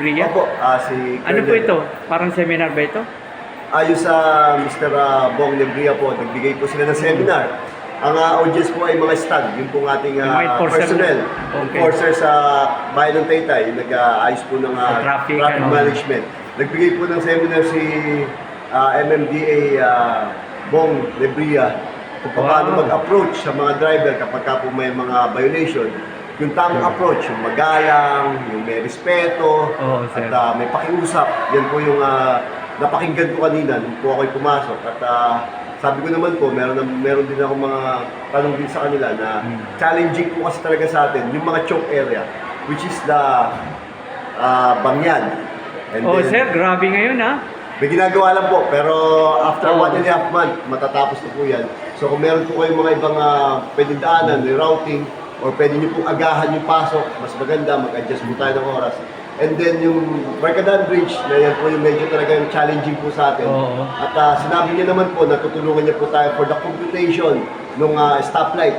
Ria? Opo, ah, si Ano po Colonel. ito? Parang seminar ba ito? Ayon sa Mr. ah, Bong Lebria po, nagbigay po sila ng seminar. Ang ah, audience po ay mga stag, yun pong ating Yung ah, enforcer personnel. okay. Enforcer sa bayan ng Taytay, yung nag-aayos po ng ah, Sa traffic, ano. management. Nagbigay po ng seminar si ah, MMDA ah, Bong Lebria kung paano Wow. mag-approach sa mga driver kapag ka po may mga violation. Yung tamang approach, yung magalang, yung may respeto, Oo, sir. at ah, may pakiusap. Yan po yung ah, napakinggan ko kanina nung po ako'y pumasok. At ah, sabi ko naman po, meron, na, meron din ako mga tanong din sa kanila na Hmm. challenging po kasi talaga sa atin, yung mga choke area, which is the ah, Bangyan. And Oh, then, sir, grabe ngayon ha. may ginagawa lang po, pero after one and a half month, matatapos na po yan. So kung meron po kayong mga ibang uh, pwedeng daanan, rerouting, or pwede nyo pong agahan yung pasok, mas maganda, mag-adjust po tayo ng oras. And then yung Barkadan Bridge, na yan po yung medyo talaga yung challenging po sa atin. Oo. At ah, sinabi niya naman po, natutulungan niya po tayo for the computation ng stoplight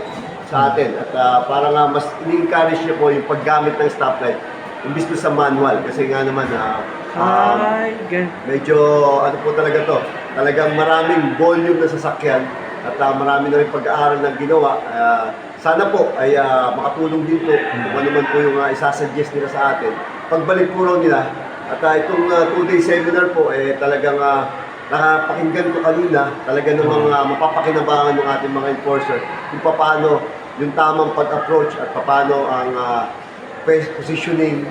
sa atin. At ah, para nga mas ini-encourage niya po yung paggamit ng stoplight imbis na sa manual. Kasi nga naman, ah, Ay, gan- medyo ano po talaga to, talagang maraming volume na sasakyan at ah, marami na rin pag-aaral ng ginawa. Ah, sana po ay ah, makatulong din po kung ano man po yung uh, isasuggest nila sa atin. Pagbalik po raw nila at ah, itong ah, two-day seminar po eh talagang ah, nakapakinggan ko kanina talaga namang uh, mapapakinabangan ng ating mga enforcer kung paano yung tamang pag-approach at paano ang ah, positioning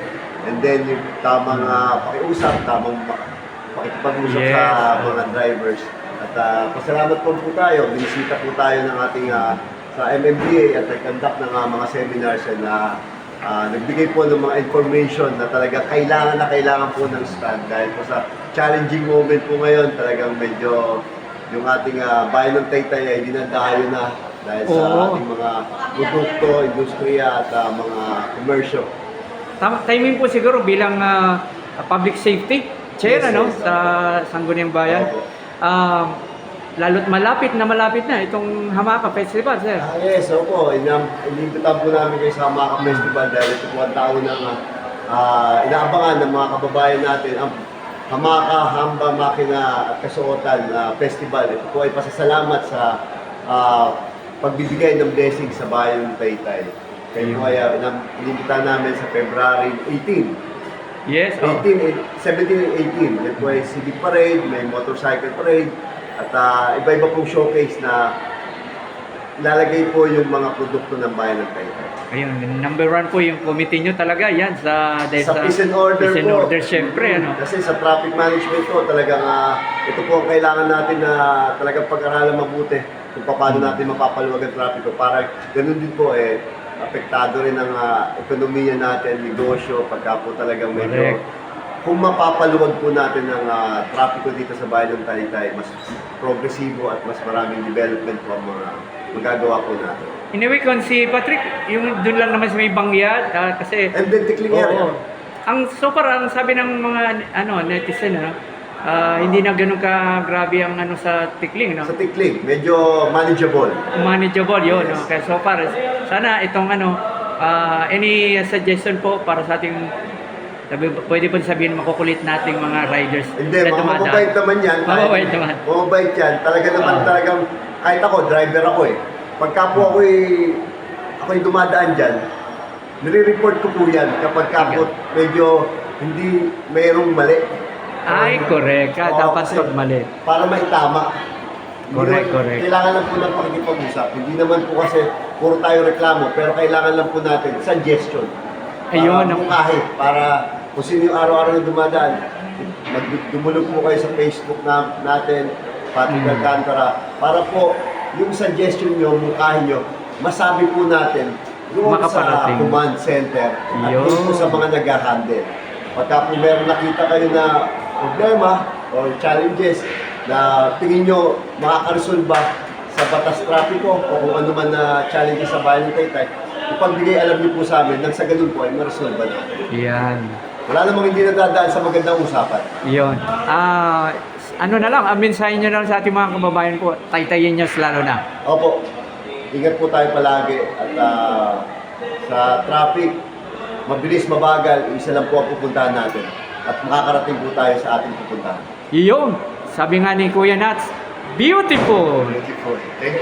and then yung tamang uh, pakiusap, tamang ma- pakikipag-usap Yes. sa mga drivers. At uh, pasalamat po po tayo, binisita po tayo ng ating ah, sa MMDA at nag-conduct ng ah, mga seminars na ah, nagbigay po ng mga information na talaga kailangan na kailangan po ng stand dahil po sa challenging moment po ngayon talagang medyo yung ating ah, bayan ng Taytay ay dinadayo na dahil sa Oo. ating mga produkto, industriya at ah, mga komersyo. Tam- timing po siguro bilang ah, public safety chair Yes, ano yes. sa Sangguniang Bayan. Opo. Um, lalo't malapit na malapit na itong Hamaka Festival, sir. Ah, yes, opo. Inimbitan po namin kayo sa Maka Festival dahil ito po ang taon ng ah, inaabangan ng mga kababayan natin ang Hamaka, Hamba, Makina at Kasuotan ah, Festival. Ito po ay pasasalamat sa ah, pagbibigay ng blessing sa bayan ng Taytay. Kaya po ay uh, inimbitan namin sa February 18. Yes. Oh. 18, 17 and 18. Yan po ay civic parade, may motorcycle parade, at ah, iba-iba pong showcase na lalagay po yung mga produkto ng bayan ng Taytay. Ayun, number one po yung committee nyo talaga yan sa dahil Sa peace and order peace and po. order syempre ano. Kasi sa traffic management po, talagang ah, ito po ang kailangan natin na talagang pag-aralan mabuti kung paano Hmm. natin mapapaluwag ang trapiko para ganun din po eh apektado rin ang ah, ekonomiya natin, negosyo, pagka po talagang medyo Correct. Kung mapapaluwag po natin ang ah, trapiko dito sa bayan ng Taytay, mas progresibo at mas maraming development po ang mga magagawa po natin. Anyway, kung si Patrick, yung doon lang naman sa may bangya, ah, kasi And then tickling area. Oo. Ang so far ang sabi ng mga ano netizen ano, ah, hindi na ganoon ka grabe ang ano sa tikling no. Sa tickling, medyo manageable. Manageable 'yon no. Kaya so far sana itong ano ah, any suggestion po para sa ating sabi, pwede po sabihin makukulit nating mga riders Hindi, na dumadaan. mababait naman yan. Mababait naman. Mababait yan. Talaga naman, Oo. talagang, kahit ako, driver ako eh. Pagka po ako'y, ako'y dumadaan dyan, nire-report ko po yan kapag ka po medyo hindi mayroong mali. Ay, correct. Ka, Oo, dapat kasi pag mali. Para maitama. Hindi Correct, naman- correct. Kailangan lang po ng pakikipag-usap. Hindi naman po kasi puro tayo reklamo, pero kailangan lang po natin suggestion. Ayun, Para ang- mungkahi, para kung sino yung araw-araw na dumadaan, mag- dumulog po kayo sa Facebook na, natin, Patrick Mm. Alcantara, para po yung suggestion nyo, mungkahi nyo, masabi po natin doon sa command center at doon po sa mga nag-handle. Pagka po meron nakita kayo na problema or challenges na tingin nyo makakaresolba sa batas trapiko o kung ano man na challenges sa bayan ng Taytay, ipagbigay alam niyo po sa amin nang sa ganun po ay maresolba natin. Yan. Wala namang hindi nadadaan sa magandang usapan. Yun. Ah, ano na lang, amin sa inyo na lang sa ating mga kababayan po, taytayin nyo lalo na. Opo, ingat po tayo palagi at ah, sa traffic, mabilis, mabagal, isa lang po ang pupuntahan natin. At makakarating po tayo sa ating pupuntahan. Yun, sabi nga ni Kuya Nats, beautiful! Beautiful. Thank